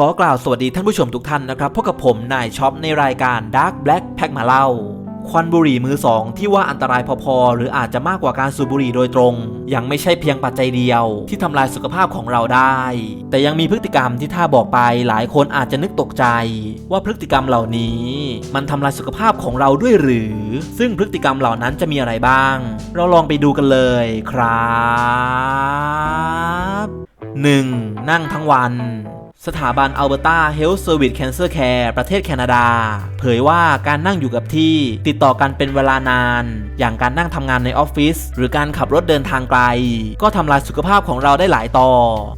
ขอกล่าวสวัสดีท่านผู้ชมทุกท่านนะครับพบกับผมนายช็อปในรายการ Dark Black Pack มาเล่า ควันบุหรี่มือสองที่ว่าอันตรายพอๆ หรืออาจจะมากกว่าการสูบบุหรี่โดยตรง ยังไม่ใช่เพียงปัจจัยเดียว ที่ทำลายสุขภาพของเราได้ แต่ยังมีพฤติกรรมที่ถ้าบอกไปหลายคนอาจจะนึกตกใจ ว่าพฤติกรรมเหล่านี้ มันทำลายสุขภาพของเราด้วยหรือ ซึ่งพฤติกรรมเหล่านั้นจะมีอะไรบ้าง เราลองไปดูกันเลยครับ 1. นั่งทั้งวัน สถาบันอัลเบอร์ตาเฮลท์เซอร์วิสแคนเซอร์แคร์ประเทศแคนาดา เผยว่าการนั่งอยู่กับที่ ติดต่อกันเป็นเวลานาน อย่างการนั่งทำงานในออฟฟิศหรือการขับรถเดินทางไกล ก็ทำลายสุขภาพของเราได้หลายต่อ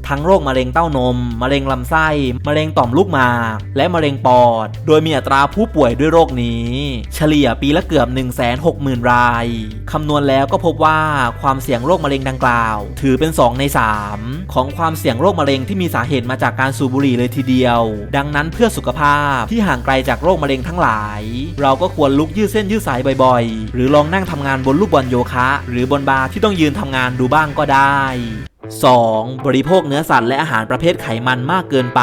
ทั้งโรคมะเร็งเต้านม มะเร็งลำไส้ มะเร็งต่อมลูกหมาก และมะเร็งปอด โดยมีอัตราผู้ป่วยด้วยโรคนี้ เฉลี่ยปีละเกือบ 160,000 รายคำนวณแล้วก็พบว่าความเสี่ยงโรคมะเร็งดังกล่าว ถือเป็น 2 ใน 3 ของความเสี่ยงโรคมะเร็งที่มีสาเหตุมาจากการสูบบุหรี่เลยทีเดียว ดังนั้นเพื่อสุขภาพที่ห่างไกลจากโรคมะเร็งทั้งหลาย เราก็ควรลุกยืดเส้นยืดสายบ่อยๆ หรือลองนั่งทำงานบนลูกบอลโยคะ หรือบนบาร์ที่ต้องยืนทำงานดูบ้างก็ได้ 2. บริโภคเนื้อสัตว์และอาหารประเภทไขมันมากเกินไป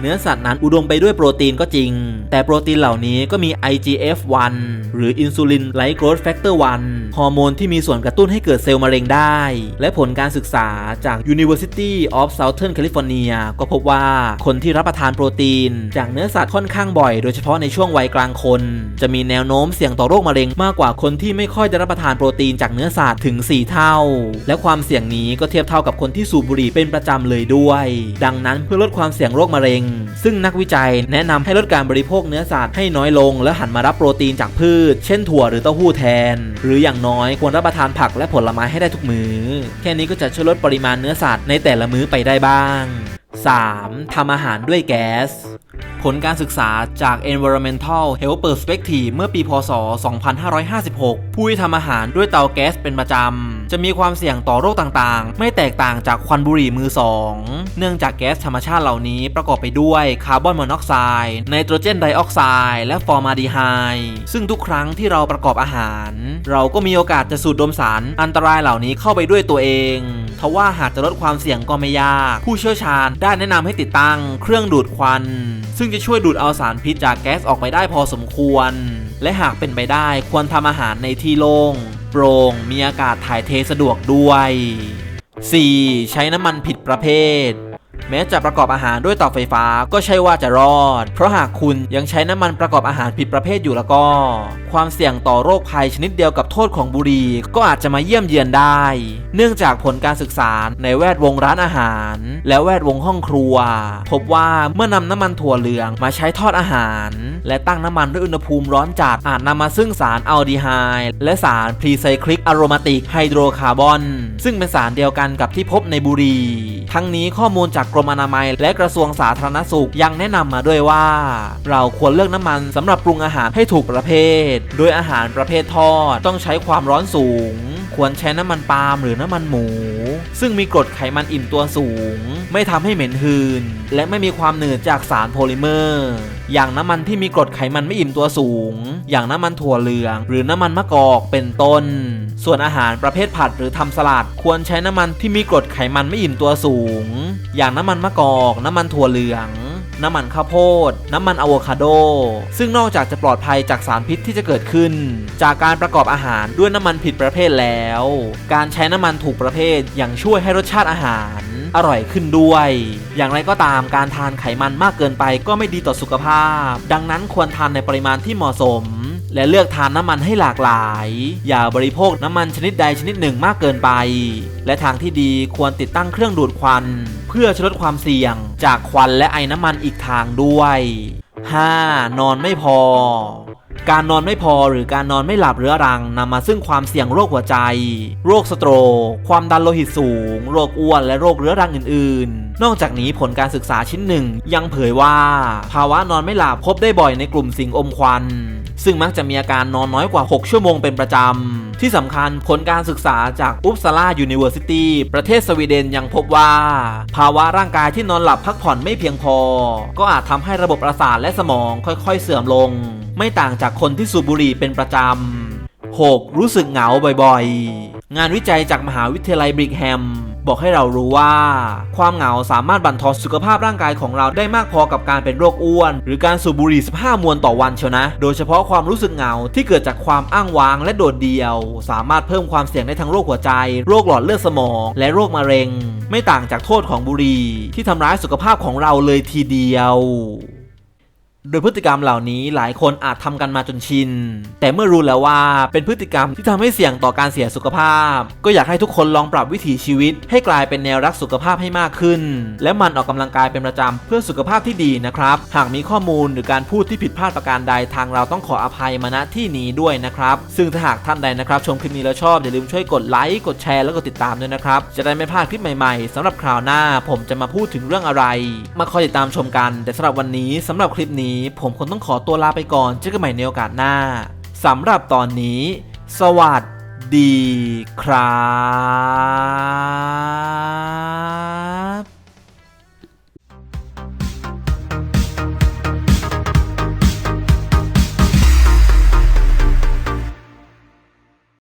เนื้อสัตว์นั้นอุดมไปด้วยโปรตีนก็จริง แต่โปรตีนเหล่านี้ก็มี IGF-1 หรือ Insulin Like Growth Factor 1ฮอร์โมนที่มีส่วนกระตุ้นให้เกิดเซลล์มะเร็งได้ และผลการศึกษาจาก University of Southern California ก็พบว่าคนที่รับประทานโปรตีน จากเนื้อสัตว์ค่อนข้างบ่อย โดยเฉพาะในช่วงวัยกลางคน จะมีแนวโน้มเสี่ยงต่อโรคมะเร็งมากกว่าคนที่ไม่ค่อยได้รับประทานโปรตีนจากเนื้อสัตว์ถึง 4 เท่า และความเสี่ยงนี้ก็เทียบเท่ากับคนที่สูบบุหรี่เป็นประจำเลยด้วย ดังนั้นเพื่อลดความเสี่ยงโรคมะเร็งซึ่งนักวิจัยแนะนำให้ลดการบริโภคเนื้อสัตว์ให้น้อยลง และหันมารับโปรตีนจากพืช เช่นถั่วหรือเต้าหู้แทน หรืออย่างน้อยควรรับประทานผักและผลไม้ให้ได้ทุกมือ้อ แค่นี้ก็จะช่วยลดปริมาณเนื้อสัตว์ในแต่ละมื้อไปได้บ้าง 3. ทำอาหารด้วยแก๊ส ผลการศึกษาจาก Environmental Health Perspective เมื่อปี พศ 2556 ผู้ที่ทำอาหารด้วยเตาแก๊สเป็นประจำ จะมีความเสี่ยงต่อโรคต่างๆ ไม่แตกต่างจากควันบุหรี่มือสองเนื่องจากแก๊สธรรมชาติเหล่านี้ประกอบไปด้วยคาร์บอนมอนอกไซด์ไนโตรเจนไดออกไซด์และฟอร์มาดีไฮด์ซึ่งทุกครั้งที่เราประกอบอาหาร เราก็มีโอกาสจะสูดดมสารอันตรายเหล่านี้เข้าไปด้วยตัวเอง ทว่าหากจะลดความเสี่ยงก็ไม่ยาก ผู้เชี่ยวชาญได้แนะนำให้ติดตั้งเครื่องดูดควัน ซึ่งจะช่วยดูดเอาสารพิษจากแก๊สออกไปได้พอสมควร และหากเป็นไปได้ควรทำอาหารในที่โล่งโปร่งมีอากาศถ่ายเทสะดวกด้วย 4. ใช้น้ำมันผิดประเภท แม้จะประกอบอาหารด้วยเตาไฟฟ้าก็ใช่ว่าจะรอด เพราะหากคุณยังใช้น้ำมันประกอบอาหารผิดประเภทอยู่แล้วก็ ความเสี่ยงต่อโรคภัยชนิดเดียวกับโทษของบุหรี่ก็อาจจะมาเยี่ยมเยือนได้ เนื่องจากผลการศึกษาในแวดวงร้านอาหาร และแวดวงห้องครัว พบว่าเมื่อนำน้ำมันถั่วเหลืองมาใช้ทอดอาหาร และตั้งน้ำมันด้วยอุณหภูมิร้อนจัดอาจนำมาซึ่งสารอัลดีไฮด์และสารพรีไซคลิกอะโรมาติกไฮโดรคาร์บอนซึ่งเป็นสารเดียวกันกับที่พบในบุหรี่ทั้งนี้ข้อมูลจากกรมอนามัย และกระทรวงสาธารณสุขยังแนะนำมาด้วยว่า เราควรเลือกน้ำมันสำหรับปรุงอาหารให้ถูกประเภท โดยอาหารประเภททอดต้องใช้ความร้อนสูง ควรใช้น้ำมันปาล์มหรือน้ำมันหมู ซึ่งมีกรดไขมันอิ่มตัวสูง ไม่ทำให้เหม็นหืน และไม่มีความหนืดจากสารโพลิเมอร์ อย่างน้ำมันที่มีกรดไขมันไม่อิ่มตัวสูง อย่างน้ำมันถั่วเหลือง หรือน้ำมันมะกอกเป็นต้น ส่วนอาหารประเภทผัดหรือทำสลัด ควรใช้น้ำมันที่มีกรดไขมันไม่อิ่มตัวสูง อย่างน้ำมันมะกอก น้ำมันถั่วเหลือง น้ำมันข้าวโพด น้ำมันอะโวคาโด ซึ่งนอกจากจะปลอดภัยจากสารพิษที่จะเกิดขึ้น จากการประกอบอาหารด้วยน้ำมันผิดประเภทแล้ว การใช้น้ำมันถูกประเภทยังช่วยให้รสชาติอาหารอร่อยขึ้นด้วย อย่างไรก็ตามการทานไขมันมากเกินไปก็ไม่ดีต่อสุขภาพ ดังนั้นควรทานในปริมาณที่เหมาะสม และเลือกทานน้ำมันให้หลากหลาย อย่าบริโภคน้ำมันชนิดใดชนิดหนึ่งมากเกินไป และทางที่ดีควรติดตั้งเครื่องดูดควัน เพื่อลดความเสี่ยง จากควันและไอน้ำมันอีกทางด้วย 5. นอนไม่พอ การนอนไม่พอหรือการนอนไม่หลับเรื้อรังนำมาซึ่งความเสี่ยงโรคหัวใจ โรคสโตรกความดันโลหิตสูง โรคอ้วนและโรคเรื้อรังอื่น ๆ นอกจากนี้ผลการศึกษาชิ้นหนึ่ง ยังเผยว่า ภาวะนอนไม่หลับพบได้บ่อยในกลุ่มสิ่งอมควัน ซึ่งมักจะมีอาการนอนน้อยกว่า 6 ชั่วโมงเป็นประจำ ที่สำคัญผลการศึกษาจากอุปซาลายูนิเวอร์ซิตี้ประเทศสวีเดนยังพบว่า ภาวะร่างกายที่นอนหลับพักผ่อนไม่เพียงพอ ก็อาจทำให้ระบบประสาทและสมองค่อยๆ เสื่อมลง ไม่ต่างจากคนที่สูบบุหรี่เป็นประจำ 6. รู้สึกเหงาบ่อยๆ งานวิจัยจากมหาวิทยาลัยบริกแฮมบอกให้เรารู้ว่า ความเหงาสามารถบั่นทอนสุขภาพร่างกายของเราได้มากพอกับการเป็นโรคอ้วน หรือการสูบบุหรี่ 15 มวนต่อวันเชียวนะ โดยเฉพาะความรู้สึกเหงาที่เกิดจากความอ้างว้างและโดดเดี่ยว สามารถเพิ่มความเสี่ยงได้ทั้งโรคหัวใจ โรคหลอดเลือดสมอง และโรคมะเร็ง ไม่ต่างจากโทษของบุหรี่ที่ทำร้ายสุขภาพของเราเลยทีเดียว โดยพฤติกรรมเหล่านี้หลายคนอาจทำกันมาจนชิน แต่เมื่อรู้แล้วว่าเป็นพฤติกรรมที่ทำให้เสี่ยงต่อการเสียสุขภาพ ก็อยากให้ทุกคนลองปรับวิถีชีวิต ให้กลายเป็นแนวรักสุขภาพให้มากขึ้น และหมันออกกำลังกายเป็นประจำเพื่อสุขภาพที่ดีนะครับ หากมีข้อมูลหรือการพูดที่ผิดพลาดประการใดทางเราต้องขออภัยมาณที่นี้ด้วยนะครับ ซึ่งถ้าหากท่านใดนะครับ ชมคลิปนี้แล้วชอบอย่าลืมช่วยกดไลค์กดแชร์แล้วก็ติดตามด้วยนะครับจะได้ไม่พลาดคลิปใหม่ๆสำหรับคราวหน้า ผมจะมาพูดถึงเรื่องอะไร มาคอยติดตามชมกัน แต่สำหรับวันนี้สำหรับคลิปนี้ ผมคงต้องขอตัวลาไปก่อนเจอกันใหม่ในโอกาสหน้าสำหรับตอนนี้ สวัสดีครับ